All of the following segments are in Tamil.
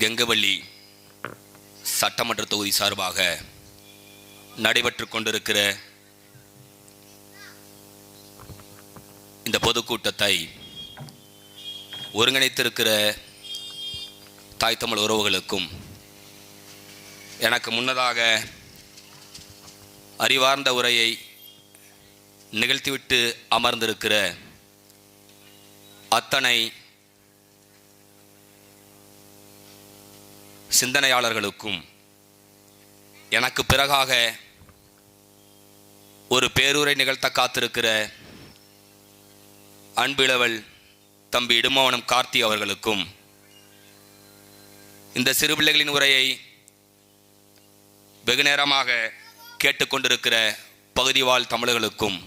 கெங்கவள்ளி சட்டமன்ற தொகுதி சார்பாக நடைபெற்று கொண்டிருக்கிற இந்த பொதுக்கூட்டத்தை ஒருங்கிணைத்திருக்கிற தாய் தமிழ் உறவுகளுக்கும் எனக்கு முன்னதாக அறிவார்ந்த உரையை நிகழ்த்திவிட்டு அமர்ந்திருக்கிற அத்தனை சிந்தனையாளர்களுக்கும் எனக்கு பிறகாக ஒரு பேருரை நிகழ்த்த காத்திருக்கிற அன்பிளவல் தம்பி இடுமவனம் கார்த்தி அவர்களுக்கும் இந்த சிறு பிள்ளைகளின் உரையை வெகு நேரமாக கேட்டுக்கொண்டிருக்கிற பகுதிவாழ் தமிழர்களுக்கும்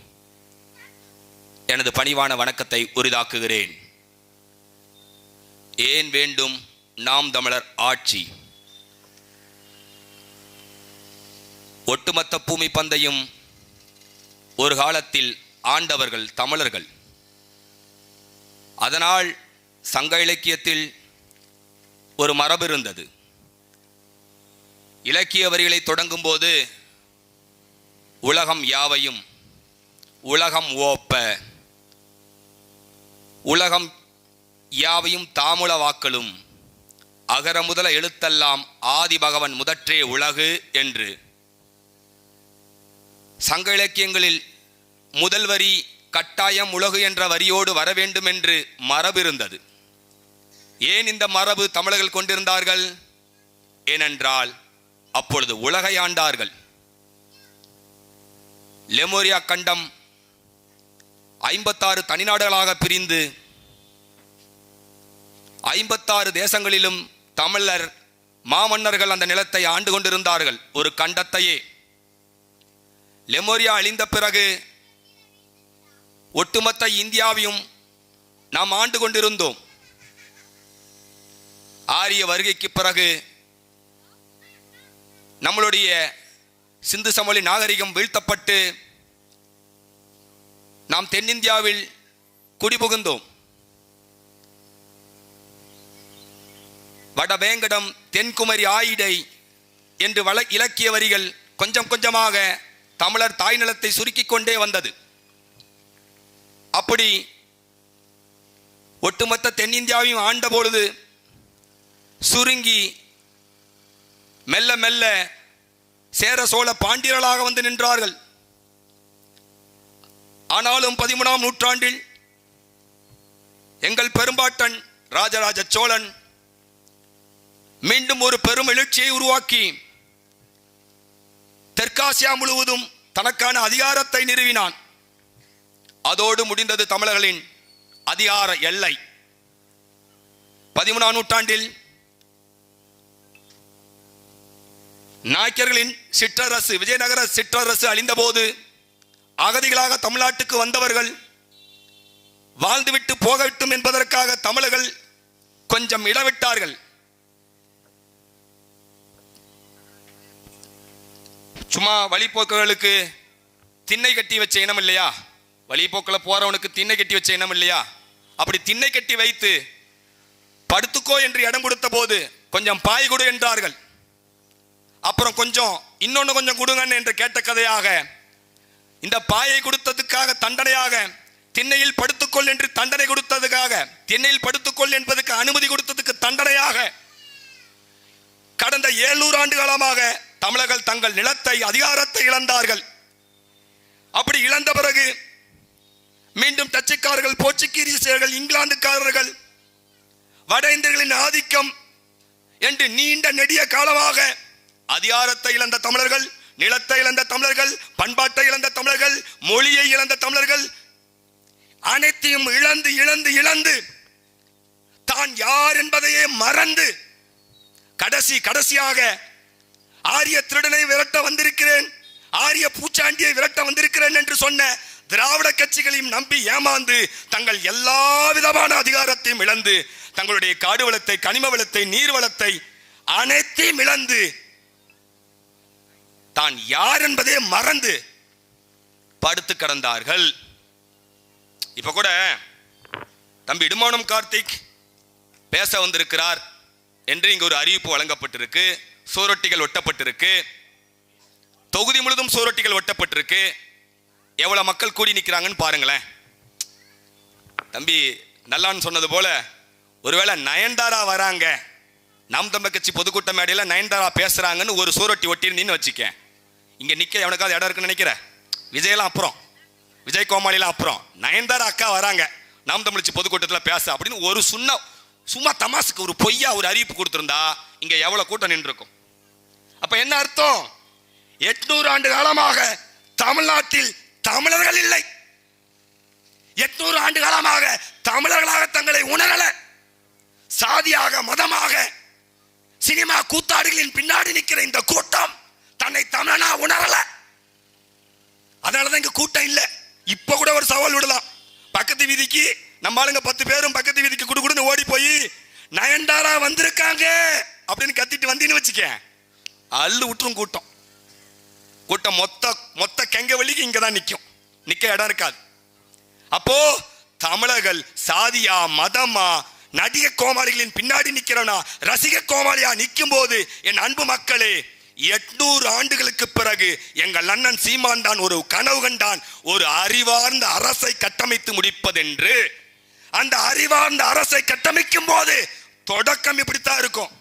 எனது பணிவான வணக்கத்தை உரிதாக்குகிறேன். ஏன் வேண்டும் நாம் தமிழர் ஆட்சி? ஒட்டுமொத்த பூமி பந்தையும் ஒரு காலத்தில் ஆண்டவர்கள் தமிழர்கள். அதனால் சங்க இலக்கியத்தில் ஒரு மரபு இருந்தது. இலக்கிய வரிகளை தொடங்கும்போது உலகம் யாவையும் உலகம் ஓப்ப உலகம் யாவையும் தாமுல வாக்களும் அகர முதல எழுத்தெல்லாம் ஆதி பகவன் முதற்றே உலகு என்று சங்க இலக்கியங்களில் முதல் வரி கட்டாயம் உலகு என்ற வரியோடு வர வேண்டும் என்று மரபு இருந்தது ஏன் இந்த மரபு தமிழர்கள் கொண்டிருந்தார்கள்? ஏனென்றால் அப்பொழுது உலகை ஆண்டார்கள். லெமோரியா கண்டம் ஐம்பத்தாறு தனிநாடுகளாக பிரிந்து ஐம்பத்தாறு தேசங்களிலும் தமிழர் மாமன்னர்கள் அந்த நிலத்தை ஆண்டு கொண்டிருந்தார்கள். ஒரு கண்டத்தையே லெமோரியா அழிந்த பிறகு ஒட்டுமொத்த இந்தியாவையும் நாம் ஆண்டு கொண்டிருந்தோம். ஆரிய வருகைக்கு பிறகு நம்மளுடைய சிந்து சமொழி நாகரிகம் வீழ்த்தப்பட்டு நாம் தென்னிந்தியாவில் குடிபுகுந்தோம். வடவேங்கடம் தென்குமரி ஆயிடை என்று வள இலக்கிய வரிகள் கொஞ்சம் கொஞ்சமாக தமிழர் தாய் நிலத்தை சுருக்கிக் கொண்டே வந்தது. அப்படி ஒட்டுமொத்த தென்னிந்தியாவையும் ஆண்ட பொழுது சுருங்கி மெல்ல மெல்ல சேர சோழ பாண்டியர்களாக வந்து நின்றார்கள். ஆனாலும் பதிமூணாம் நூற்றாண்டில் எங்கள் பெரும்பாட்டன் ராஜராஜ சோழன் மீண்டும் ஒரு பெரும் எழுச்சியை உருவாக்கி தெற்காசியா முழுவதும் தனக்கான அதிகாரத்தை நிறுவினான். அதோடு முடிந்தது தமிழர்களின் அதிகார எல்லை. பதிமூணாம் நூற்றாண்டில் நாயக்கர்களின் சிற்றரசு விஜயநகர சிற்றரசு அழிந்தபோது அகதிகளாக தமிழ்நாட்டுக்கு வந்தவர்கள் வாழ்ந்துவிட்டு போகட்டும் என்பதற்காக தமிழர்கள் கொஞ்சம் இடவிட்டார்கள் சும்மா வழிபோக்குகளுக்கு திண்ணை கட்டி வச்ச இனம் இல்லையா? வழிபோக்கில் போறவனுக்கு திண்ணை கட்டி வச்ச இனம் இல்லையா? அப்படி திண்ணை கட்டி வைத்து படுத்துக்கோ என்று இடம் கொடுத்த போது கொஞ்சம் பாய் கொடு என்றார்கள். அப்புறம் கொஞ்சம் இன்னொன்று கொஞ்சம் கொடுங்கன்னு என்று கேட்ட கதையாக இந்த பாயை கொடுத்ததுக்காக தண்டனையாக திண்ணையில் படுத்துக்கொள் என்று தண்டனை கொடுத்ததுக்காக திண்ணையில் படுத்துக்கொள் என்பதற்கு அனுமதி கொடுத்ததுக்கு தண்டனையாக கடந்த ஏழூறு ஆண்டு காலமாக தமிழர்கள் தங்கள் நிலத்தை அதிகாரத்தை இழந்தார்கள். அப்படி இழந்த பிறகு மீண்டும் டச்சுக்காரர்கள் போர்ச்சுகீசியர்கள் இங்கிலாந்துக்காரர்கள் வட இந்தியர்களின் ஆதிக்கம் என்று நீண்ட நெடிய காலமாக அதிகாரத்தை இழந்த தமிழர்கள் நிலத்தை இழந்த தமிழர்கள் பண்பாட்டை இழந்த தமிழர்கள் மொழியை இழந்த தமிழர்கள் அனைத்தையும் இழந்து இழந்து இழந்து தான் யார் என்பதையே மறந்து கடைசி கடைசியாக ஆரிய திருடனை விரட்ட வந்திருக்கிறேன். ஆரிய பூச்சாண்டியை விரட்ட வந்திருக்கிறேன் என்று சொன்ன திராவிட கட்சிகளையும் நம்பி ஏமாந்து தங்கள் எல்லா விதமான அதிகாரத்தையும் இழந்து தங்களுடைய காடு வளத்தை கனிம வளத்தை நீர் வளத்தை அனைத்தையும் இழந்து தான் யார் என்பதே மறந்து படுத்து கிடந்தார்கள். இப்ப கூட தம்பி இடுமானம் கார்த்திக் பேச வந்திருக்கிறார் என்று இங்கு ஒரு அறிவிப்பு வழங்கப்பட்டிருக்கு. சுவரொட்டிகள் ஒட்டப்பட்டிருக்கு. தொகுதி முழுதும் சுவரொட்டிகள் ஒட்டப்பட்டிருக்கு. எவ்வளோ மக்கள் கூடி நிற்கிறாங்கன்னு பாருங்களேன். தம்பி நல்லான்னு சொன்னது போல ஒருவேளை நயன்தாரா வராங்க. நாம் தமிழர் கட்சி பொதுக்கூட்ட மேடையில் நயன்தாரா பேசுகிறாங்கன்னு ஒரு சூரொட்டி ஒட்டியிருந்தீன்னு வச்சுக்க இங்கே நிற்க எவனுக்காவது இடம் இருக்குன்னு நினைக்கிறேன் விஜயெல்லாம் அப்புறம். விஜய் கோமாளிலாம் அப்புறம். நயன்தாரா அக்கா வராங்க. நாம் தமிழ்ச்சி பொதுக்கூட்டத்தில் பேச அப்படின்னு ஒரு சுண்ண சும்மா தமாசுக்கு ஒரு பொய்யா ஒரு அறிவிப்பு கொடுத்துருந்தா இங்கே எவ்வளோ கூட்டம் நின்றுருக்கும்? அப்ப என்ன அர்த்தம்? எட்நூறு ஆண்டு காலமாக தமிழ்நாட்டில் தமிழர்கள் இல்லை. எட்நூறு ஆண்டு காலமாக தமிழர்களாக தங்களை உணரல. சாதியாக மதமாக சினிமா கூத்தாடுகளின் பின்னாடி நிற்கிற இந்த கூட்டம் தன்னை தமிழனா உணரல. அதனாலதான் இங்க கூட்டம் இல்லை. இப்ப கூட ஒரு சவால் விடலாம். பக்கத்து வீதிக்கு நம்ம ஆளுங்க பத்து பேரும் பக்கத்து வீதிக்கு குடு குடுன்னு ஓடி போய் நயன்தாரா வந்திருக்காங்க அப்படின்னு கத்திட்டு வந்தீங்கன்னு வச்சுக்கேன். அள்ளு விட்டுரும் கூட்டம். கூட்டம் மொத்த மொத்த கெங்க வழிக்கு இங்கே தான் நிற்கும் நிற்க இடம் இருக்காது. அப்போ தமிழர்கள் சாதியா மதமா நடிக கோமாளிகளின் பின்னாடி நிக்கிறவனா ரசிக கோமாளியா நிற்கும் போது என் அன்பு மக்களே எட்நூறு ஆண்டுகளுக்கு பிறகு எங்கள் அண்ணன் சீமான் தான் ஒரு கனவு கண்டான். ஒரு அறிவார்ந்த அரசை கட்டமைத்து முடிப்பதென்று. அந்த அறிவார்ந்த அரசை கட்டமைக்கும் போது தொடக்கம் இப்படித்தான் இருக்கும்.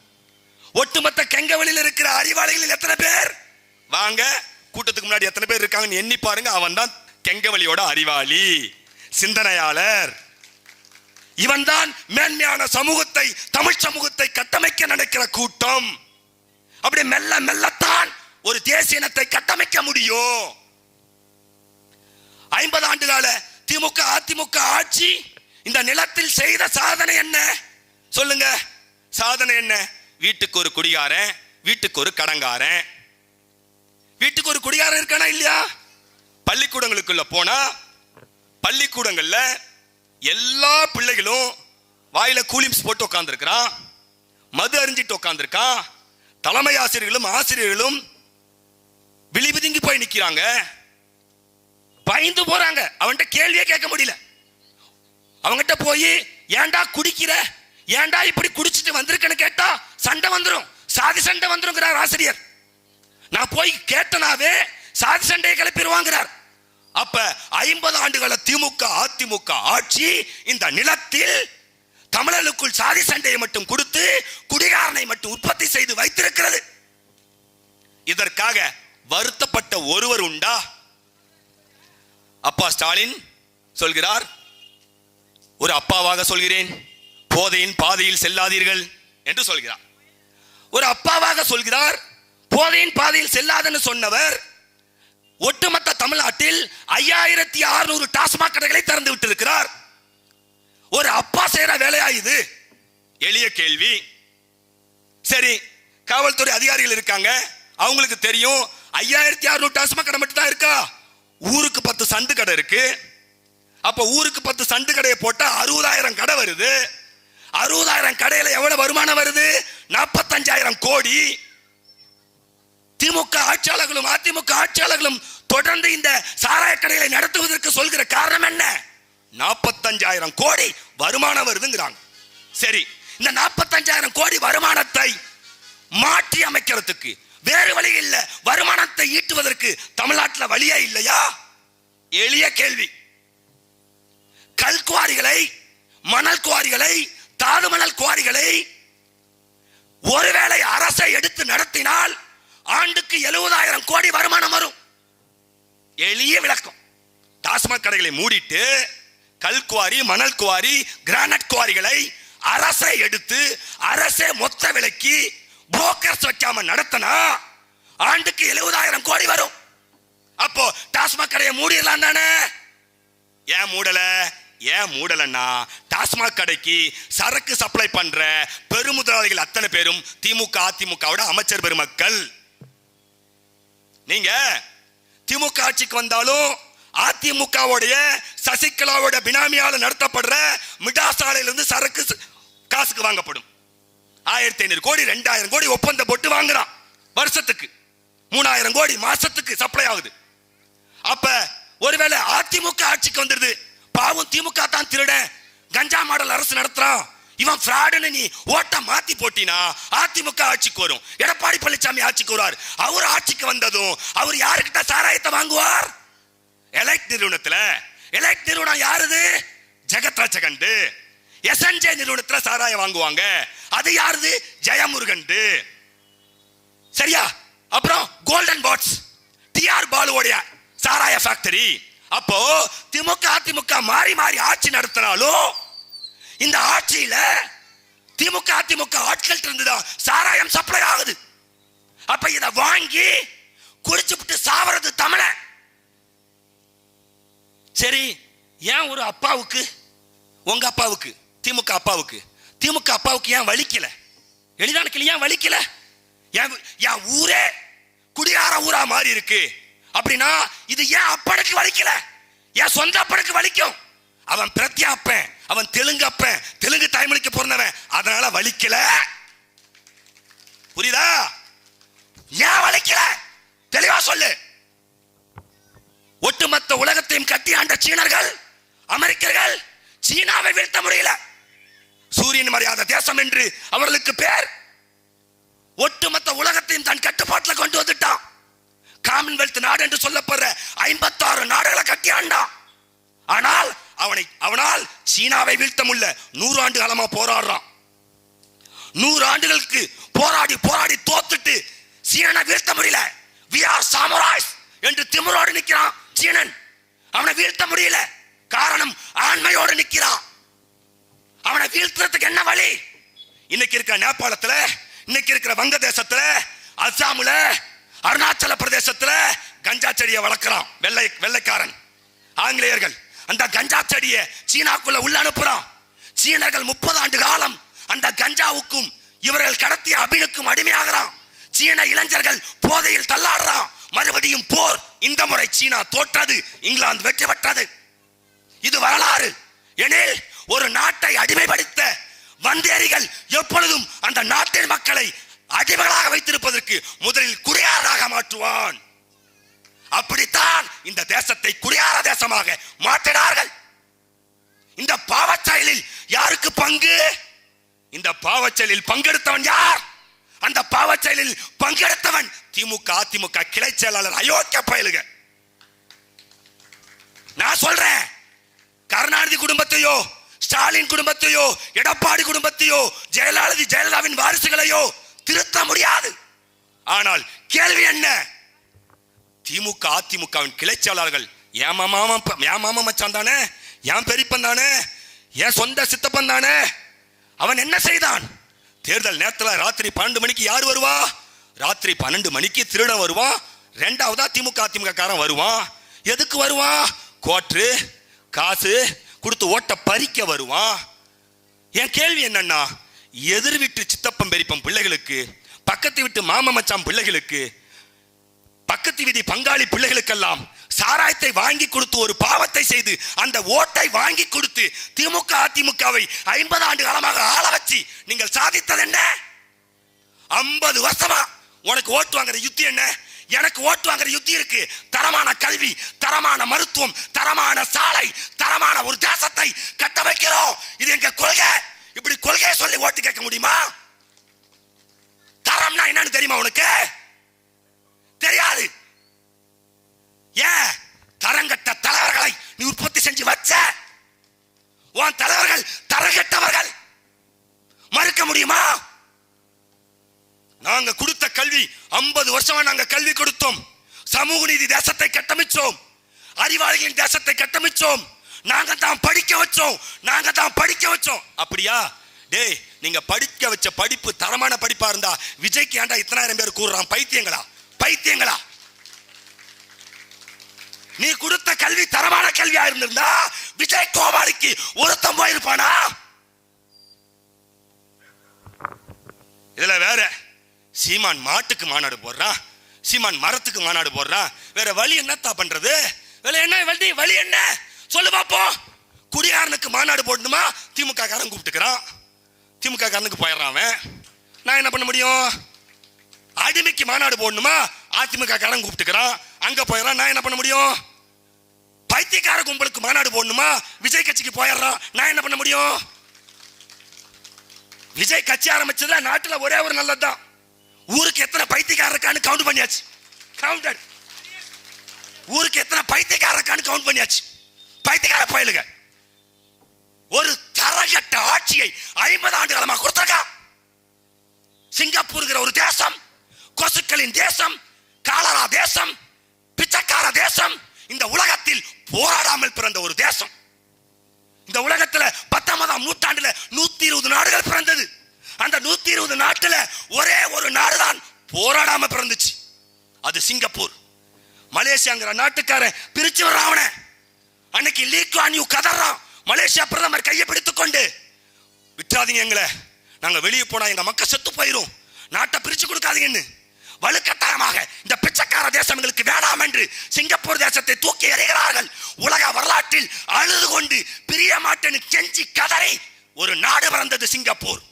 ஒட்டுமொத்த கெங்கவெளியில் இருக்கிற அறிவாளிகளில் எத்தனை பேர்? வாங்க கூட்டத்துக்கு முன்னாடி எத்தனை பேர் இருக்காங்கன்னு எண்ணி பாருங்க. அவன் தான் கெங்கவழியோட அறிவாளி சிந்தனையாளர். இவன் தான் மேன்மையான சமூகத்தை தமிழ் சமூகத்தை கட்டமைக்க நினைக்கிற கூட்டம். அப்படி மெல்ல மெல்லத்தான் ஒரு தேசிய இனத்தை கட்டமைக்க முடியும். ஐம்பது ஆண்டு கால திமுக அதிமுக ஆட்சி இந்த நிலத்தில் செய்த சாதனை என்ன? சொல்லுங்க. சாதனை என்ன? வீட்டுக்கு ஒரு குடிகாரன் வீட்டுக்கு ஒரு கடங்காரன். வீட்டுக்கு ஒரு குடிகாரன் இருக்கானா இல்லையா? பள்ளிக்கூடங்களுக்குள்ள போனா பள்ளிக்கூடங்கள்ல எல்லா பிள்ளைகளும் வாயில கூலிம்ஸ் போட்டு உட்காந்துருக்கிறான் மது அறிஞ்சிட்டு உட்காந்துருக்கான் தலைமை ஆசிரியர்களும் ஆசிரியர்களும் விழிபிதுங்கி போய் நிக்கிறாங்க. பயந்து போறாங்க. அவன்கிட்ட கேள்வியே கேட்க முடியல. அவங்ககிட்ட போய் ஏன்டா குடிக்கிற? ஏன்டா இப்படி குடிச்சிட்டு வந்திருக்கேன்னு கேட்டா சண்டை வந்துரும். சாதி சண்டை வந்துருங்கிறார் ஆசிரியர். நான் போய் கேட்டனாவே சாதி சண்டையை கிளப்பிடுவாங்கிறார். அப்ப ஐம்பது ஆண்டுகள திமுக அதிமுக ஆட்சி இந்த நிலத்தில் தமிழர்களுக்குள் சாதி சண்டையை மட்டும் கொடுத்து குடிகாரனை மட்டும் உற்பத்தி செய்து வைத்திருக்கிறது. இதற்காக வருத்தப்பட்ட ஒருவர் உண்டா? அப்பா ஸ்டாலின் சொல்கிறார். ஒரு அப்பாவாக சொல்கிறேன். போதையின் பாதையில் செல்லாதீர்கள் என்று சொல்கிறார். ஒரு அப்பாவாக சொல்கிறார் போதையின் பாதையில் செல்லாதன்னு சொன்னவர் ஒட்டுமொத்த தமிழ்நாட்டில் ஐயாயிரத்தி அறுநூறு டாஸ்மாக் கடைகளை திறந்து விட்டிருக்கிறார். ஒரு அப்பா செய்யற வேலையா இது? எளிய கேள்வி. சரி காவல்துறை அதிகாரிகள் இருக்காங்க. அவங்களுக்கு தெரியும் ஐயாயிரத்தி அறுநூறு டாஸ்மாக் கடை மட்டும் தான் இருக்கா? ஊருக்கு பத்து சண்டு கடை இருக்கு. அப்ப ஊருக்கு பத்து சண்டு கடையை போட்டா அறுபதாயிரம் கடை வருது. அறுபதாயிரம் கடையில் எவ்வளவு வருமானம் வருது? நாற்பத்தஞ்சாயிரம் கோடி. திமுக ஆட்சியாளர்களும் அதிமுக ஆட்சியாளர்களும் தொடர்ந்து இந்த சாராய கடைகளை நடத்துவதற்கு சொல்கிற காரணம் என்ன? நாற்பத்தஞ்சாயிரம் கோடி வருமானம் வருதுங்கிறாங்க. சரி இந்த நாற்பத்தஞ்சாயிரம் கோடி வருமானத்தை மாற்றி அமைக்கிறதுக்கு வேறு வழி இல்ல. வருமானத்தை ஈட்டுவதற்கு தமிழ்நாட்டில் வழியே இல்லையா? எளிய கேள்வி. கல்குவாரிகளை மணல் குவாரிகளை தாது மணல் குவாரிகளை ஒருவேளை அரசை எடுத்து நடத்தினால் ஆண்டுக்கு எழுபதாயிரம் கோடி வருமானம் வரும். எளிய விளக்கம். டாஸ்மாக் கடைகளை மூடிட்டு கல் குவாரி மணல் குவாரி கிரானைட் குவாரிகளை அரசை எடுத்து அரசே மொத்த விலைக்கு புரோக்கர்ஸ் வைக்காம நடத்தினா ஆண்டுக்கு எழுபதாயிரம் கோடி வரும். அப்போ டாஸ்மாக் கடையை மூடிடலாம் தானே? ஏன் மூடலை? ஏன் மூடலன்னா டாஸ்மாக் கடைக்கு சரக்கு சப்ளை பண்ற பெருமுதலாளிகள் அத்தனை பேரும் திமுக அதிமுகவோட அமைச்சர் பெருமக்கள். நீங்க திமுக ஆட்சிக்கு வந்தாலும் அதிமுகவுடைய சசிகலாவோட பினாமியால் நடத்தப்படுற மிடாசாலையிலிருந்து சரக்கு காசுக்கு வாங்கப்படும். ஆயிரத்தி ஐநூறு கோடி ரெண்டாயிரம் கோடி ஒப்பந்தம் போட்டு வாங்குறான். வருஷத்துக்கு. மூணாயிரம் கோடி மாசத்துக்கு சப்ளை ஆகுது. அப்ப ஒருவேளை அதிமுக ஆட்சிக்கு வந்துருது. பாவம் திமுக தான் திருட. கஞ்சா மாடல் அரசு நடத்துறான் இவன் ஃப்ராடுன்னு நீ ஓட்ட மாத்தி போட்டினா அதிமுக ஆட்சிக்கு வரும். எடப்பாடி பழனிசாமி ஆட்சிக்கு வருவார். அவர் ஆட்சிக்கு வந்ததும் அவர் யாருக்கிட்ட சாராயத்தை வாங்குவார்? எலைட் நிறுவனத்துல. எலைட் நிறுவனம் யாருது? ஜெகத்ராஜ கண்டு எஸ்என்ஜே நிறுவனத்துல சாராயம் வாங்குவாங்க. அது யாருது? ஜெயமுருகண்டு. சரியா? அப்புறம் கோல்டன் பாட்ஸ் டிஆர் பாலுவோடைய சாராய ஃபேக்டரி அப்போ திமுக அதிமுக மாறி மாறி ஆட்சி நடத்தினாலும் இந்த ஆட்சியில திமுக அதிமுக ஆட்கள் இருந்துதான் சாராயம் சப்ளை ஆகுது. அப்ப இத வாங்கி குடிச்சுப்புட்டு சாவறது தமிழ. சரி ஏன் ஒரு அப்பாவுக்கு உங்க அப்பாவுக்கு திமுக அப்பாவுக்கு திமுக அப்பாவுக்கு ஏன் வலிக்கல? எளிதான கிளி ஏன் வலிக்கல? என் என் ஊரே குடியார ஊரா மாறி இருக்கு? அப்படின்னா இது ஏன் அப்பனுக்கு வலிக்கல? என் சொந்த அப்பனுக்கு வலிக்கும்? அவன் பிரத்யா அப்பன் அவன் தெலுங்கு அப்பன் தெலுங்கு தாய்மொழிக்கு பிறந்தவன் அதனால வலிக்கல. புரியுதா? ஏன் வலிக்கல? தெளிவா சொல்லு. ஒட்டுமொத்த உலகத்தையும் கட்டி ஆண்ட சீனர்கள் அமெரிக்கர்கள் சீனாவை வீழ்த்த முடியல. சூரியன் மரியாதை தேசம் என்று அவர்களுக்கு பேர். ஒட்டுமொத்த உலகத்தையும் தன் கட்டுப்பாட்டில் கொண்டு வந்துட்டான். காமன்வெல்த் நாடு என்று சொல்லப்படுற ஐம்பத்தாறு நாடுகளை கட்டி ஆண்டான். ஆனால் அவனை அவனால் சீனாவை வீழ்த்த முடியல. நூறு ஆண்டு காலமா போராடுறான். நூறு ஆண்டுகளுக்கு போராடி போராடி தோத்துட்டு சீனனை வீழ்த்த முடியல. வி ஆர் சாமராய்ஸ் என்று திமுறோடு நிற்கிறான் சீனன். அவனை வீழ்த்த முடியல. காரணம் ஆண்மையோடு நிற்கிறான். அவனை வீழ்த்துறதுக்கு என்ன வழி? இன்னைக்கு இருக்கிற நேபாளத்துல இன்னைக்கு இருக்கிற வங்கதேசத்துல அஸ்ஸாமுல அருணாச்சல பிரதேசத்துல கஞ்சா செடியை வளர்க்கிறான். வெள்ளை வெள்ளைக்காரன். ஆங்கிலேயர்கள். அந்த கஞ்சா செடியை சீனாக்குள்ள உள்ள அனுப்புறான். சீனர்கள் முப்பது ஆண்டு காலம் அந்த கஞ்சாவுக்கும் இவர்கள் கடத்திய அபினுக்கும் அடிமையாகிறான். சீன இளைஞர்கள் போதையில் தள்ளாடுறான். மறுபடியும் போர் இந்த முறை சீனா தோற்றது இங்கிலாந்து வெற்றி பெற்றது. இது வரலாறு. எனில் ஒரு நாட்டை அடிமைப்படுத்த வந்தேரிகள் எப்பொழுதும் அந்த நாட்டின் மக்களை அடிமைகளாக வைத்திருப்பதற்கு முதலில் குறையாராக மாற்றுவான். அப்படித்தான் இந்த தேசத்தை குறையார தேசமாக மாற்றினார்கள். இந்த பாவச்செயலில் யாருக்கு பங்கு? இந்த பாவச்செயலில் பங்கெடுத்தவன் யார்? அந்த பாவச்செயலில் பங்கெடுத்தவன் திமுக அதிமுக கிளை செயலாளர் அயோக்கிய பயலுக. நான் சொல்றேன் கருணாநிதி குடும்பத்தையோ ஸ்டாலின் குடும்பத்தையோ எடப்பாடி குடும்பத்தையோ ஜெயலலிதா ஜெயலலிதாவின் வாரிசுகளையோ திருத்த முடியாது. ஆனால் கேள்வி என்ன? திமுக அதிமுகவின் கிளைச்சாளர்கள் என் மாமா என் மாமா மச்சான் தானே? என் பெரியப்பன் தானே? என் சொந்த சித்தப்பன் தானே? அவன் என்ன செய்தான்? தேர்தல் நேரத்தில் ராத்திரி பன்னெண்டு மணிக்கு யார் வருவா? ராத்திரி பன்னெண்டு மணிக்கு திருடன் வருவான். ரெண்டாவதா திமுக அதிமுக காரன் வருவான். எதுக்கு வருவான்? கோட்ரு காசு கொடுத்து ஓட்ட பறிக்க வருவான். என் கேள்வி என்னன்னா எதிர் வீட்டு சித்தப்பம் பெரிப்பம் பிள்ளைகளுக்கு பக்கத்து வீட்டு மாமா மச்சாம் பிள்ளைகளுக்கு பக்கத்து வீதி பங்காளி பிள்ளைகளுக்கெல்லாம் சாராயத்தை வாங்கி கொடுத்து ஒரு பாவத்தை செய்து அந்த ஓட்டை வாங்கி கொடுத்து திமுக அதிமுகவை ஐம்பது ஆண்டு காலமாக ஆள வச்சு நீங்கள் சாதித்தது என்ன? ஐம்பது வருஷமா உனக்கு ஓட்டு வாங்குற யுத்தி என்ன? எனக்கு ஓட்டு வாங்குற யுத்தி இருக்கு. தரமான கல்வி தரமான மருத்துவம் தரமான சாலை தரமான ஒரு தேசத்தை கட்ட வைக்கிறோம் இது எங்க கொள்கை? இப்படி கொள்கையை சொல்லி ஓட்டு கேட்க முடியுமா? தரம்னா என்னன்னு தெரியுமா உனக்கு? தெரியாது. ஏன்? தரங்கட்ட தலைவர்களை நீ உற்பத்தி செஞ்சு வச்ச? உன் தலைவர்கள் தரங்கட்டவர்கள் மறுக்க முடியுமா? நாங்க கொடுத்த கல்வி ஐம்பது வருஷமா நாங்க கல்வி கொடுத்தோம். சமூக நீதி தேசத்தை கட்டமைச்சோம். அறிவாளிகளின் தேசத்தை கட்டமைச்சோம். நாங்க தான் படிக்க வச்சோம். நாங்க தான் படிக்க வச்சோம். அப்படியா? டேய் நீங்க படிக்க வச்ச படிப்பு தரமான படிப்பா இருந்தா விஜய்க்கு ஏன்டா இத்தனாயிரம் பேர் கூறுறான் பைத்தியங்களா? பைத்தியங்களா? நீ கொடுத்த கல்வி தரமான கல்வியா இருந்திருந்தா விஜய் கோபாலிக்கு ஒருத்தம் போயிருப்பானா இதுல வேற சீமான் மாட்டுக்கு மாநாடு போடுறான். சீமான் மரத்துக்கு மாநாடு போடுறான். வேற வழி என்னத்தா பண்றது? வேற என்ன வழி வழி என்ன? சொல்லு பாப்போம் குடியாரனுக்கு மாநாடு போடணுமா? திமுக காரன் கூப்பிட்டுக்கிறான். திமுக காரனுக்கு போயிடுறான் அவன். நான் என்ன பண்ண முடியும்? அடிமைக்கு மாநாடு போடணுமா? அதிமுக காரன் கூப்பிட்டுக்கிறான். அங்க போயிடுறான். நான் என்ன பண்ண முடியும்? பைத்தியக்கார கும்பலுக்கு மாநாடு போடணுமா? விஜய் கட்சிக்கு போயிடுறான். நான் என்ன பண்ண முடியும்? விஜய் கட்சி ஆரம்பிச்சதுல நாட்டுல ஒரே ஒரு நல்லதுதான். ஊருக்கு எத்தனை பைத்தியக்காரர் இருக்கான்னு கவுண்ட் பண்ணியாச்சு. கவுண்டட் ஊருக்கு எத்தனை பைத்தியக்காரர் இருக்கான்னு கவுண்ட் பண்ணியாச்சு. பைத்தியக்கார பயலுங்க. ஒரு தரகட்ட ஆட்சியை ஐம்பது ஆண்டு காலமா கொடுத்திருக்கான் சிங்கப்பூர்ங்கிற ஒரு தேசம் கொசுக்களின் தேசம் காலரா தேசம் பிச்சைக்கார தேசம் இந்த உலகத்தில் போராடாமல் பிறந்த ஒரு தேசம். இந்த உலகத்துல பத்தொன்பதாம் நூற்றாண்டுல நூத்தி இருபது நாடுகள் பிறந்தது. அந்த நூத்தி இருபது நாட்டுல ஒரே ஒரு நாடுதான் போராடாம பிறந்துச்சு. அது சிங்கப்பூர். மலேசியாங்கிற நாட்டுக்காரன் பிரிச்சு வர்றான் அன்னைக்கு லீக்வான் யூ கதறான் மலேசியா பிரதமர் கையை பிடித்துக் கொண்டு விட்டுறாதீங்க எங்களை. நாங்கள் வெளியே போனால் எங்கள் மக்கள் செத்து போயிடும் நாட்டை பிரித்து கொடுக்காதீங்கன்னு. வலுக்கட்டாயமாக இந்த பிச்சைக்கார தேசம் எங்களுக்கு வேண்டாம் என்று சிங்கப்பூர் தேசத்தை தூக்கி எறிகிறார்கள். உலக வரலாற்றில் அழுது கொண்டு பிரிய மாட்டேன்னு கெஞ்சி கதறி ஒரு நாடு பிறந்தது சிங்கப்பூர்.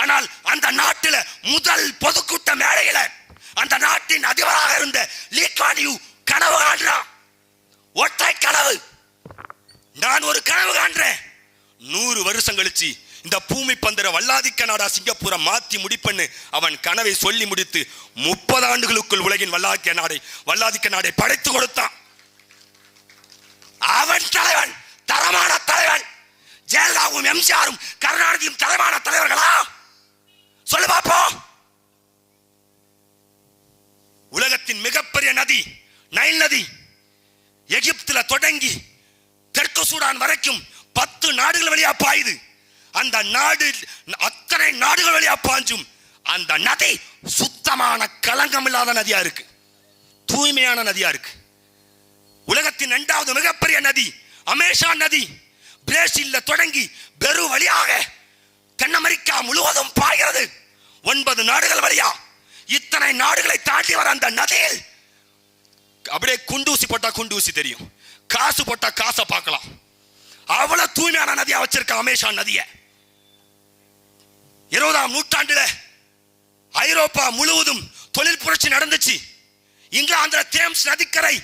ஆனால் அந்த நாட்டில் முதல் பொதுக்கூட்ட மேடையில் அந்த நாட்டின் அதிபராக இருந்த லீக்வானியூ கனவு காண்றான். கனவு காண்றேன் நூறு வருஷம் கழிச்சு இந்த பூமி பந்திர வல்லாதிக்க நாடா சிங்கப்பூரை மாத்தி முடிப்பண்ணு அவன் கனவை சொல்லி முடித்து முப்பது ஆண்டுகளுக்குள் உலகின் வல்லாதிக்க நாடை வல்லாதிக்க நாடை படைத்து கொடுத்தான். அவன் தலைவன் தரமான தலைவன். ஜெயலலிதாவும் எம்ஜிஆரும் கருணாநிதியும் தரமான தலைவர்களா? சொல்லு பாப்போ. உலகத்தின் மிகப்பெரிய நதி நைல் நதி எகிப்துல தொடங்கி தெற்கு சூடான் வரைக்கும் பத்து நாடுகள் வழியா பாயுது. அந்த நாடு அத்தனை நாடுகள் வழியா பாஞ்சும். அந்த நதி சுத்தமான கலங்கம் இல்லாத நதியா இருக்கு. தூய்மையான நதியா இருக்கு. உலகத்தின் இரண்டாவது மிகப்பெரிய நதி அமேசான் நதி. பிரேசில்ல தொடங்கி பெரு வழியாக தென் அமெரிக்கா முழுவதும் பாய்கிறது. ஒன்பது நாடுகள் வழியா இத்தனை நாடுகளை தாண்டி வர அந்த நதியில் அப்படியே குண்டூசி போட்டா குண்டூசி தெரியும். காசு போட்டா காசை பார்க்கலாம். அவ்வளவு தூய்மையான நதியா வச்சிருக்க அமேசான் நதிய. இருபதாம் நூற்றாண்டுல ஐரோப்பா முழுவதும் தொழில் புரட்சி நடந்துச்சு. இங்கிலாந்துல தேம்ஸ் நதிக்கரை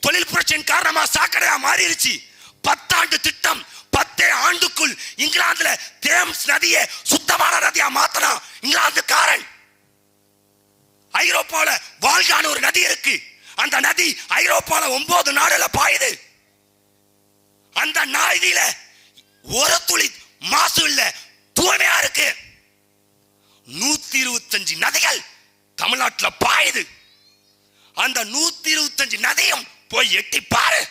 தொழில் புரட்சியின் காரணமா சாக்கடையா மாறிடுச்சு. பத்தாண்டு திட்டம் பத்தே ஆண்டுக்குள் இங்கிலாந்துல தேம்ஸ் நதியை சுத்தமான நதியா மாத்தனா இங்கிலாந்துக்காரன். ஐரோப்பாவில் வாழ்கான ஒரு நதி இருக்கு. அந்த நதி ஐரோப்பால ஒன்பது நாடுல பாயுது. அந்த நதியில ஒரு துளி மாசு இல்ல தூய்மையா இருக்கு. நூத்தி இருபத்தஞ்சு நதிகள் தமிழ்நாட்டுல பாயுது. அந்த நூத்தி இருபத்தஞ்சு நதியும் போய் எட்டி பாரு.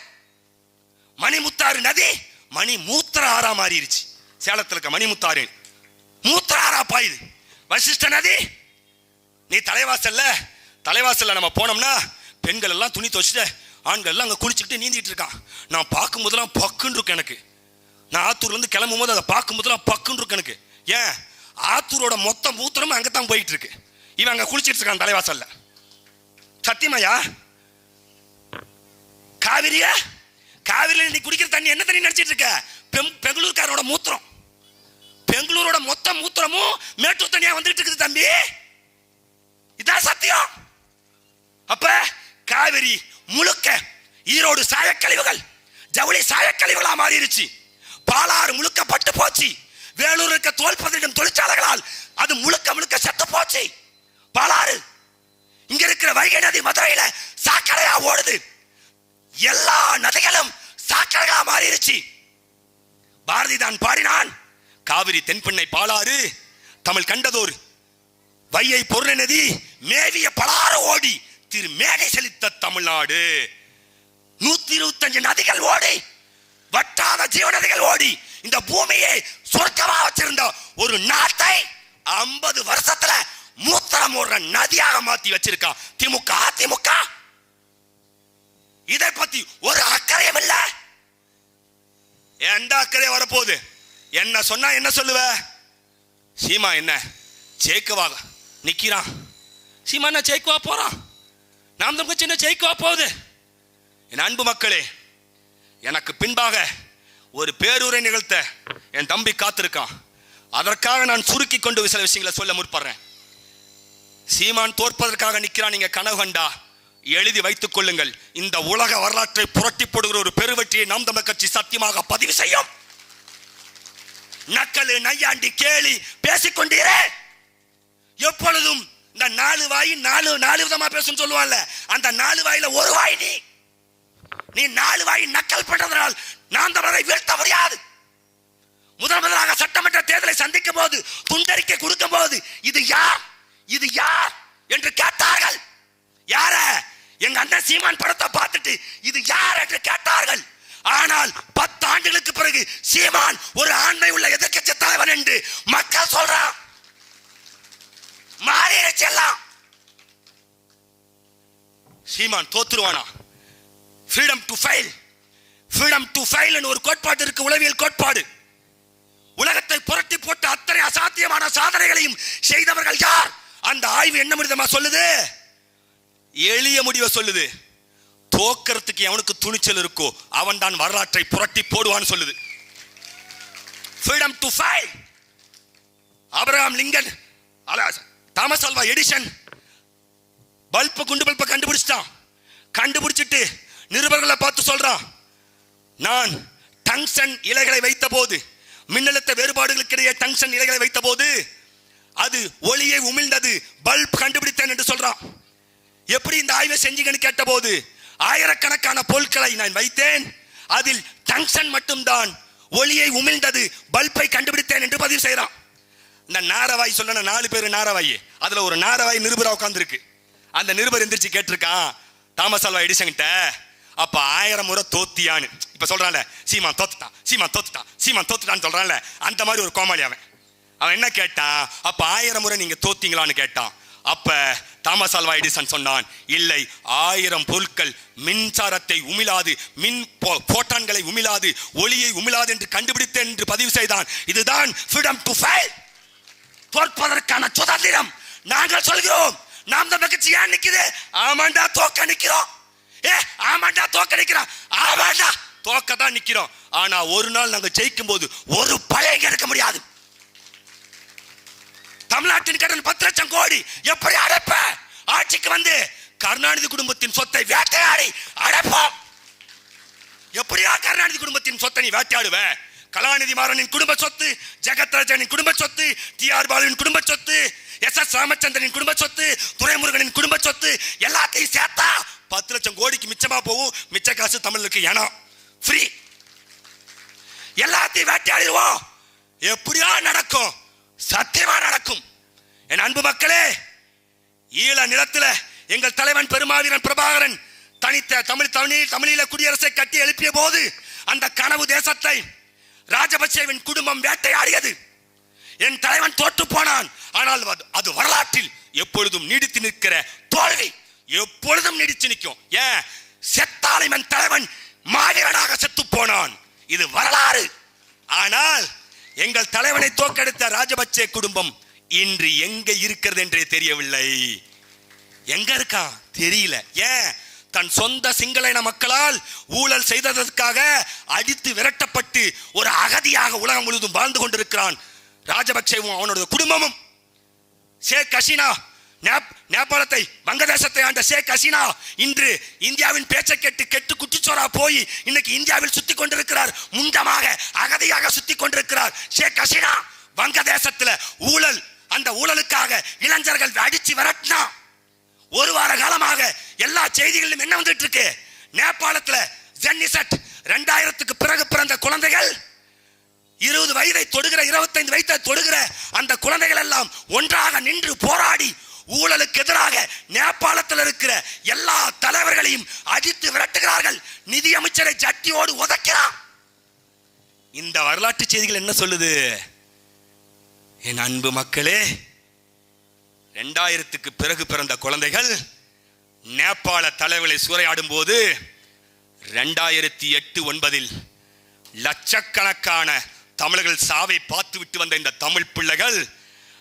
மணிமுத்தாறு நதி மணி மூத்திர ஆறா மாறிடுச்சு சேலத்துல இருக்க மணிமுத்தாறு. மூத்திர ஆறா பாயுது. வசிஷ்ட நதி நீ தலைவாசல்ல தலைவாசல்ல நம்ம போனோம்னா பெண்கள் எல்லாம் துணி துவச்சிட்டு ஆண்கள் எல்லாம் அங்கே குளிச்சுக்கிட்டு நீந்திட்டு இருக்கான். நான் பார்க்கும் போதெல்லாம் பக்குன்னு இருக்கு எனக்கு. நான் ஆத்தூர்லேருந்து கிளம்பும் போது அதை பார்க்கும் போதெல்லாம் பக்குன்னு இருக்கு எனக்கு. ஏன்? ஆத்தூரோட மொத்த மூத்திரமும் அங்கே தான் போயிட்டு இருக்கு. இவன் அங்கே குளிச்சிட்டு இருக்கான் தலைவாசல்ல. சத்தியமாயா? காவிரியா? காவிரியில் நீ குடிக்கிற தண்ணி என்ன தண்ணி நினச்சிட்டு இருக்க? பெம் பெங்களூர்காரோட மூத்திரம். பெங்களூரோட மொத்த மூத்திரமும் மேட்டூர் தனியாக வந்துட்டு இருக்குது தம்பி. இதான் சத்தியம். அப்ப காவிரி முழுக்க ஈரோடு சாயக்கழிவுகள் ஜவுளி சாயக்கழிவுகளா மாறிடுச்சு. பாலாறு முழுக்க பட்டு போச்சு. வேலூர் இருக்க தோல் பதனிடும் தொழிற்சாலைகளால் அது முழுக்க முழுக்க செத்து போச்சு. பாலாறு இங்க இருக்கிற வைகை நதி மதுரையில சாக்கடையா ஓடுது. எல்லா நதிகளும் சாக்கடையா மாறிடுச்சு. பாரதி தான் பாடினான் காவிரி தென்பெண்ணை பாலாறு தமிழ் கண்டதோர் வையை பொருள நதி மேவிய பலார ஓடி. திரு மேடை செலுத்த தமிழ்நாடு. நூத்தி இருபத்தஞ்சு நதிகள் ஓடி வட்டாத ஜீவ நதிகள் ஓடி இந்த பூமியை சொர்க்கமா வச்சிருந்த ஒரு நாட்டை ஐம்பது வருஷத்துல மூத்தரம் ஓடுற நதியாக மாத்தி வச்சிருக்கான் திமுக அதிமுக? இதை பத்தி ஒரு அக்கறையும் இல்ல. எந்த அக்கறை வரப்போகுது? என்ன சொன்னா என்ன சொல்லுவ? சீமா என்ன? ஜெயிக்கவா நிக்கிறான். சீமா என்ன ஜெயிக்கவா போறான்? நாம் தம் சின்ன ஜெயிக்கவா போகுது? என் அன்பு மக்களே எனக்கு பின்பாக ஒரு பேருரை நிகழ்த்த என் தம்பி காத்திருக்கான். அதற்காக நான் சுருக்கி கொண்டு சில விஷயங்களை சொல்ல முற்படுறேன். சீமான் தோற்பதற்காக நிற்கிறான் நீங்க கனவு கண்டா? எழுதி வைத்துக் கொள்ளுங்கள். இந்த உலக வரலாற்றை புரட்டி போடுகிற ஒரு பெருவெற்றியை நாம் தமிழ் கட்சி சத்தியமாக பதிவு செய்யும். நக்கலு நையாண்டி கேலி பேசிக்கொண்டீரே எப்பொழுதும் இந்த நாலு வாய் நாலு நாலு விதமா பேசும் சொல்லுவான்ல அந்த நாலு வாயில ஒரு வாய் நீ. நீ நாலு வாய் நக்கல் பண்றதுனால் நான் தமிழரை வீழ்த்த முடியாது. முதல் முதலாக சட்டமன்ற தேர்தலை சந்திக்கும் போது துண்டறிக்கை கொடுக்கும் போது இது யார்? இது யார்? என்று கேட்டார்கள். யார? எங்க அண்ணன் சீமான் படத்தை பார்த்துட்டு இது யார் என்று கேட்டார்கள். ஆனால் பத்து ஆண்டுகளுக்கு பிறகு சீமான் ஒரு ஆண்மை உள்ள எதிர்கட்சி தலைவன் என்று மக்கள் சொல்றான். மாறிடுச்சு எல்லாம். Seeman தோத்துருவானா? Freedom to fail freedom to fail ஒரு கோட்பாடு இருக்கு உளவியல் கோட்பாடு. உலகத்தை புரட்டி போட்டு அத்தனை அசாத்தியமான சாதனைகளையும் செய்தவர்கள் யார்? அந்த ஆய்வு என்ன முடிதமா சொல்லுது? எளிய முடிவை சொல்லுது. தோக்கிறதுக்கு எவனுக்கு துணிச்சல் இருக்கோ அவன் தான் வரலாற்றை புரட்டி போடுவான்னு சொல்லுது. Freedom to fail Abraham Lincoln அல- தாமஸ் அல்வா எடிசன் பல்ப குண்டு பல்ப கண்டுபிடிச்சிட்டான். கண்டுபிடிச்சிட்டு நிருபர்களை பார்த்து சொல்றான் நான் டங்ஷன் இலைகளை வைத்த போது மின்னழுத்த வேறுபாடுகளுக்கிடையே டங்ஷன் இலைகளை வைத்த போது அது ஒளியை உமிழ்ந்தது பல்ப் கண்டுபிடித்தேன் என்று சொல்றான். எப்படி இந்த ஆய்வை செஞ்சீங்கன்னு கேட்டபோது ஆயிரக்கணக்கான பொருட்களை நான் வைத்தேன். அதில் டங்ஷன் மட்டும்தான் ஒளியை உமிழ்ந்தது பல்பை கண்டுபிடித்தேன் என்று பதிவு செய்கிறான் இந்த நாரவாய் சொன்ன நாலு பேர் நாரவாய். அதுல ஒரு நாரவாய் நிருபரா உட்காந்துருக்கு அந்த நிருபர் எந்திரிச்சு கேட்டிருக்கான் தாமஸ் அல்வா எடிசன்கிட்ட அப்ப ஆயிரம் முறை தோத்தியான்னு. இப்ப சொல்றான்ல சீமான் தோத்துட்டான் சீமான் தோத்துட்டான் சீமான் தோத்துட்டான்னு சொல்றான்ல. அந்த மாதிரி ஒரு கோமாளி அவன். அவன் என்ன கேட்டான் அப்ப ஆயிரம் முறை நீங்க தோத்தீங்களான்னு கேட்டான். அப்ப தாமஸ் அல்வா எடிசன் சொன்னான் இல்லை ஆயிரம் பொருட்கள் மின்சாரத்தை உமிழாது மின் போ- போட்டான்களை உமிழாது ஒளியை உமிழாது என்று கண்டுபிடித்தேன் என்று பதிவு செய்தான். இதுதான் ஃப்ரீடம் டு ஃபைல் தோற்பதற்கான சுதந்திரம் நாங்கள் சொல்கிறோம். நாம் தான் மகிழ்ச்சி ஏன் நிக்குது ஆமாண்டா தோக்க நிக்கிறோம் ஏ ஆமாண்டா தோக்க நிக்கிறோம் ஆமாண்டா தோக்க தான் நிக்கிறோம் ஆனா ஒரு நாள் நாங்க ஜெயிக்கும் போது ஒரு பழைய எடுக்க முடியாது. தமிழ்நாட்டின் கடன் பத்து லட்சம் கோடி. எப்படி அடைப்ப? ஆட்சிக்கு வந்து கருணாநிதி குடும்பத்தின் சொத்தை வேட்டையாடி அடைப்போம். எப்படியா கருணாநிதி குடும்பத்தின் சொத்தை நீ வேட்டையாடுவ? கலாநிதி மாறனின் குடும்ப சொத்து ஜெகத்ராஜனின் குடும்ப சொத்து டி ஆர் பாலுவின் குடும்ப சொத்து எஸ். எஸ். ராமச்சந்திரனின் குடும்ப சொத்து துரைமுருகனின் குடும்ப சொத்து எல்லாத்தையும் சேர்த்தா பத்து லட்சம் கோடிக்கு மிச்சமா போகும். மிச்ச காசு தமிழுக்கு ஏனம். ஃப்ரீ எல்லாத்தையும் வேட்டையாடிடுவோம். எப்படியா நடக்கும். சத்தியமா நடக்கும். என் அன்பு மக்களே ஈழ நிலத்தில் எங்கள் தலைவன் பெருமாவீரன் பிரபாகரன் தனித்த தமிழ் தமிழில் தமிழீழ குடியரசை கட்டி எழுப்பிய போது அந்த கனவு தேசத்தை ராஜபக்சேவின் குடும்பம் வேட்டையாடியது. என் தலைவன் தோற்று போனான். ஆனால் அது- அது வரலாற்றில் எப்பொழுதும் நீடித்து நிற்கிற தோல்வி எப்பொழுதும் நீடித்து நிற்கும். ஏன்? செத்தாலும் என் தலைவன் மாவீரனாக செத்து போனான். இது வரலாறு. ஆனால் எங்கள் தலைவனை தோக்கெடுத்த ராஜபக்சே குடும்பம் இன்று எங்க இருக்கிறது என்றே தெரியவில்லை. எங்க இருக்கான் தெரியல. ஏன்? தன் சொந்த சிங்கள இன மக்களால் ஊழல் செய்ததற்காக அடித்து விரட்டப்பட்டு ஒரு அகதியாக உலகம் முழுவதும் வாழ்ந்து கொண்டிருக்கிறான் ராஜபக்சேவும் அவனோட குடும்பமும். ஷேக் ஹசீனா நேப்- நேபாளத்தை வங்கதேசத்தை ஆண்ட ஷேக் ஹசீனா இன்று இந்தியாவின் பேச்சை கேட்டு கெட்டு குட்டிச்சோரா போய் இன்னைக்கு இந்தியாவில் சுத்தி கொண்டிருக்கிறார். முண்டமாக அகதியாக சுத்தி கொண்டிருக்கிறார் ஷேக் ஹசீனா. வங்கதேசத்துல ஊழல் அந்த ஊழலுக்காக இளைஞர்கள் அடிச்சு விரட்டினா ஒரு வார காலமாக எல்லா செய்திகளிலும் என்ன வந்துட்டு இருக்கு நேபாளத்தில் ஜென்னிசட் ரெண்டாயிரத்துக்கு பிறகு பிறந்த குழந்தைகள் இருபது வயதை தொடுகிற இருபத்தைந்து வயதை தொடுகிற அந்த குழந்தைகள் எல்லாம் ஒன்றாக நின்று போராடி ஊழலுக்கு எதிராக நேபாளத்தில் இருக்கிற எல்லா தலைவர்களையும் அடித்து விரட்டுகிறார்கள். நிதி அமைச்சரை ஜட்டியோடு உதைக்கிறான். இந்த வரலாற்று செய்திகள் என்ன சொல்லுது? என் அன்பு மக்களே ரெண்டாயிரத்துக்கு பிறகு பிறந்த குழந்தைகள் நேபாள தலைவர்களை சூறையாடும் போது ரெண்டாயிரத்தி எட்டு ஒன்பதில் லட்சக்கணக்கான தமிழர்கள் சாவை பார்த்து விட்டு வந்த இந்த தமிழ் பிள்ளைகள்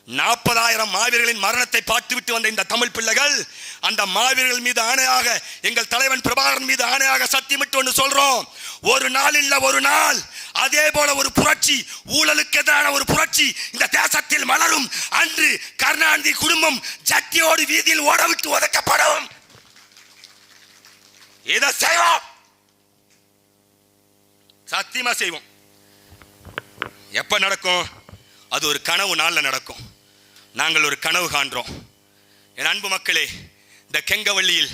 நாற்பதாயிரம் மாவீரர்களின் மரணத்தை பார்த்துவிட்டு வந்த இந்த தமிழ் பிள்ளைகள் அந்த மாவீரர்கள் மீது ஆணையாக எங்கள் தலைவன் பிரபாகரன் மீது ஆணையாக சத்தியமிட்டு ஒன்று சொல்றோம். ஒரு நாள் இல்ல ஒரு நாள். அதே போல ஒரு புரட்சி ஊழலுக்கு எதிரான ஒரு புரட்சி இந்த தேசத்தில் மலரும். அன்று கருணாநிதி குடும்பம் சக்தியோடு வீதியில் ஓட விட்டு இதை செய்வோம். சத்தியமா செய்வோம். எப்ப நடக்கும்? அது ஒரு கனவு நாளில் நடக்கும். நாங்கள் ஒரு கனவு காண்றோம். என் அன்பு மக்களே இந்த கெங்கவள்ளியில்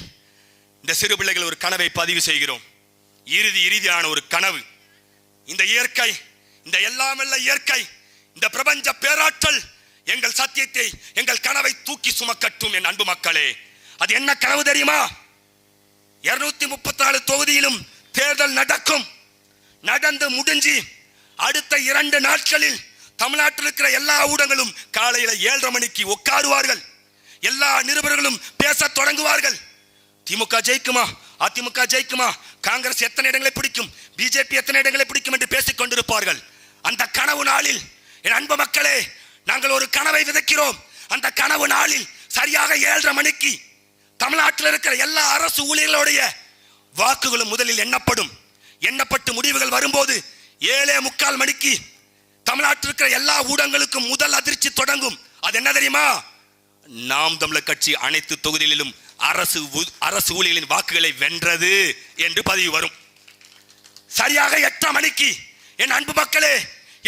இந்த சிறு பிள்ளைகள் ஒரு கனவை பதிவு செய்கிறோம். இறுதி இறுதியான ஒரு கனவு. இந்த இயற்கை இந்த எல்லாமல்ல இயற்கை இந்த பிரபஞ்ச பேராற்றல் எங்கள் சத்தியத்தை எங்கள் கனவை தூக்கி சுமக்கட்டும் என் அன்பு மக்களே. அது என்ன கனவு தெரியுமா? இருநூத்தி முப்பத்தி நாலு தொகுதியிலும் தேர்தல் நடக்கும். நடந்து முடிஞ்சு அடுத்த இரண்டு நாட்களில் தமிழ்நாட்டில் இருக்கிற எல்லா ஊடகங்களும் காலையில் ஏழரை மணிக்கு உட்காருவார்கள். எல்லா நிருபர்களும் பேசத் தொடங்குவார்கள். திமுக ஜெயிக்குமா? அதிமுக ஜெயிக்குமா? காங்கிரஸ் எத்தனை இடங்களை பிடிக்கும்? பிஜேபி எத்தனை இடங்களை பிடிக்கும் என்று பேசிக் கொண்டிருப்பார்கள். அந்த கனவு நாளில் என் அன்பு மக்களே நாங்கள் ஒரு கனவை விதைக்கிறோம். அந்த கனவு நாளில் சரியாக ஏழரை மணிக்கு தமிழ்நாட்டில் இருக்கிற எல்லா அரசு ஊழியர்களுடைய வாக்குகளும் முதலில் எண்ணப்படும். எண்ணப்பட்டு முடிவுகள் வரும்போது ஏழே முக்கால் மணிக்கு தமிழ்நாட்டில் இருக்கிற எல்லா ஊடகங்களுக்கும் முதல் அதிர்ச்சி தொடங்கும். அது என்ன தெரியுமா? நாம் தமிழர் கட்சி அனைத்து தொகுதிகளிலும் அரசு அரசு ஊழியர்களின் வாக்குகளை வென்றது என்று பதிவு வரும். சரியாக எட்டாம் மணிக்கு என் அன்பு மக்களே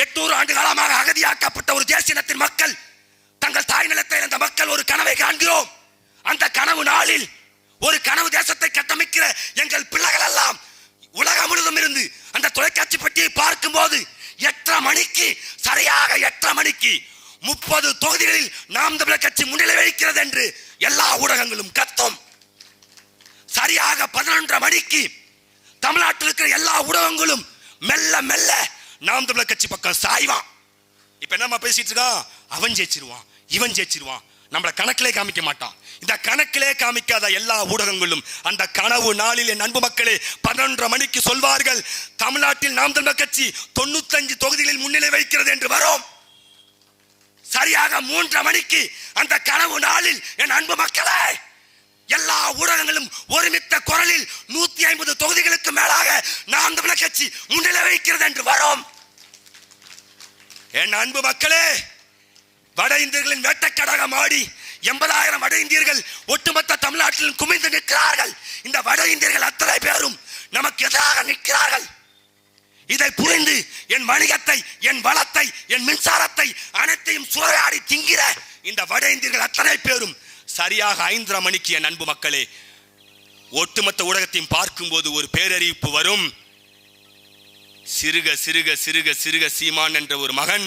எட்நூறு ஆண்டு காலமாக அகதியாக்கப்பட்ட ஒரு தேசியத்தின் மக்கள் தங்கள் தாய் நிலத்தை அந்த மக்கள் ஒரு கனவை காண்கிறோம். அந்த கனவு நாளில் ஒரு கனவு தேசத்தை கட்டமைக்கிற எங்கள் பிள்ளைகள் எல்லாம் உலகம் முழுவதும் இருந்து அந்த தொலைக்காட்சி பெட்டியை பார்க்கும்போது எட்டரை மணிக்கு சரியாக எட்டரை மணிக்கு முப்பது தொகுதிகளில் நாம் தமிழர் கட்சி முன்னிலை வகிக்கிறது என்று எல்லா ஊடகங்களும் கத்தும். சரியாக பதினொன்றரை மணிக்கு தமிழ்நாட்டில் இருக்கிற எல்லா ஊடகங்களும் மெல்ல மெல்ல நாம் தமிழர் கட்சி பக்கம் சாய்வான். இப்ப என்னம்மா பேசிட்டு இருக்கான் அவன் ஜெயிச்சிருவான் இவன் ஜெயிச்சிருவான். நம்மளை கணக்கிலே காமிக்க மாட்டான். இந்த கணக்கிலே காமிக்காத எல்லா ஊடகங்களும் அந்த கனவு நாளில் என் அன்பு மக்களே பதினொன்றரை மணிக்கு சொல்வார்கள் தமிழ்நாட்டில் நாம் தமிழர் கட்சி தொண்ணூத்தஞ்சு தொகுதிகளில் முன்னிலை வைக்கிறது என்று வரும். சரியாக மூன்றரை மணிக்கு அந்த கனவு நாளில் என் அன்பு மக்களே எல்லா ஊடகங்களும் ஒருமித்த குரலில் நூத்தி ஐம்பது தொகுதிகளுக்கு மேலாக நாம் தமிழர் கட்சி முன்னிலை வைக்கிறது என்று வரும். என் அன்பு மக்களே வட இந்தியர்களின் வேட்டைக்கடாக மாடி எண்பதாயிரம் வட இந்தியர்கள் ஒட்டுமொத்த தமிழ்நாட்டிலும் குமிந்து நிற்கிறார்கள். இந்த வட இந்தியர்கள் அத்தனை பேரும் நமக்கு எதிராக நிற்கிறார்கள். இதை புரிந்து என் வணிகத்தை என் வளத்தை என் மின்சாரத்தை அனைத்தையும் சூறையாடி திங்கிற இந்த வட இந்தியர்கள் அத்தனை பேரும் சரியாக ஐந்தரை மணிக்கு என் அன்பு மக்களே ஒட்டுமொத்த ஊடகத்தையும் பார்க்கும்போது ஒரு பேரறிவிப்பு வரும். சிறுக சிறுக சிறுக சிறுக சீமான் என்ற ஒரு மகன்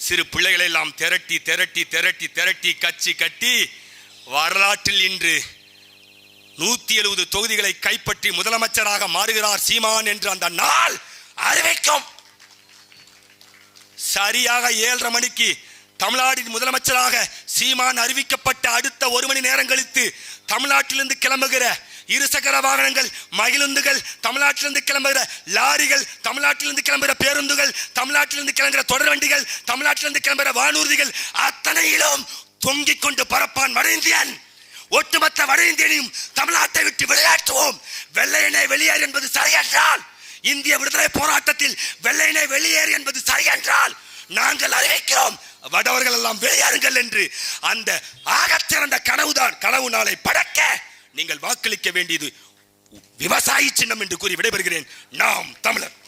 சிறு பிள்ளைகளை எல்லாம் திரட்டி திரட்டி திரட்டி திரட்டி கட்சி கட்டி வரலாற்றில் இன்று நூத்தி எழுபது தொகுதிகளை கைப்பற்றி முதலமைச்சராக மாறுகிறார் சீமான் என்று அந்த நாள் அறிவிக்கும். சரியாக ஏழரை மணிக்கு தமிழ்நாட்டின் முதலமைச்சராக சீமான் அறிவிக்கப்பட்ட அடுத்த ஒரு மணி நேரம் கழித்து தமிழ்நாட்டிலிருந்து கிளம்புகிற இருசக்கர வாகனங்கள் மகிழுந்துகள் தமிழ்நாட்டிலிருந்து கிளம்புகிற லாரிகள் தமிழ்நாட்டிலிருந்து கிளம்புகிற பேருந்துகள் தமிழ்நாட்டிலிருந்து கிளம்புகிற தொடர் வண்டிகள் தமிழ்நாட்டிலிருந்து கிளம்புகிற வானூர்திகள் அத்தனையிலும் தொங்கிக் கொண்டு பரப்பான் வட இந்தியன். ஒட்டுமொத்த வட இந்தியனையும் தமிழ்நாட்டை விட்டு விளையாட்டுவோம். வெள்ளையனை வெளியேறு என்பது சரியென்றால் இந்திய விடுதலை போராட்டத்தில் வெள்ளையனை வெளியேறு என்பது சரியென்றால் நாங்கள் அறிவிக்கிறோம் வடவர்கள் எல்லாம் வெளியேறுங்கள் என்று. அந்த ஆகச்சிறந்த கனவுதான் கனவு நாளை படக்க. நீங்கள் வாக்களிக்க வேண்டியது விவசாயி சின்னம் என்று கூறி விடைபெறுகிறேன். நாம் தமிழர்.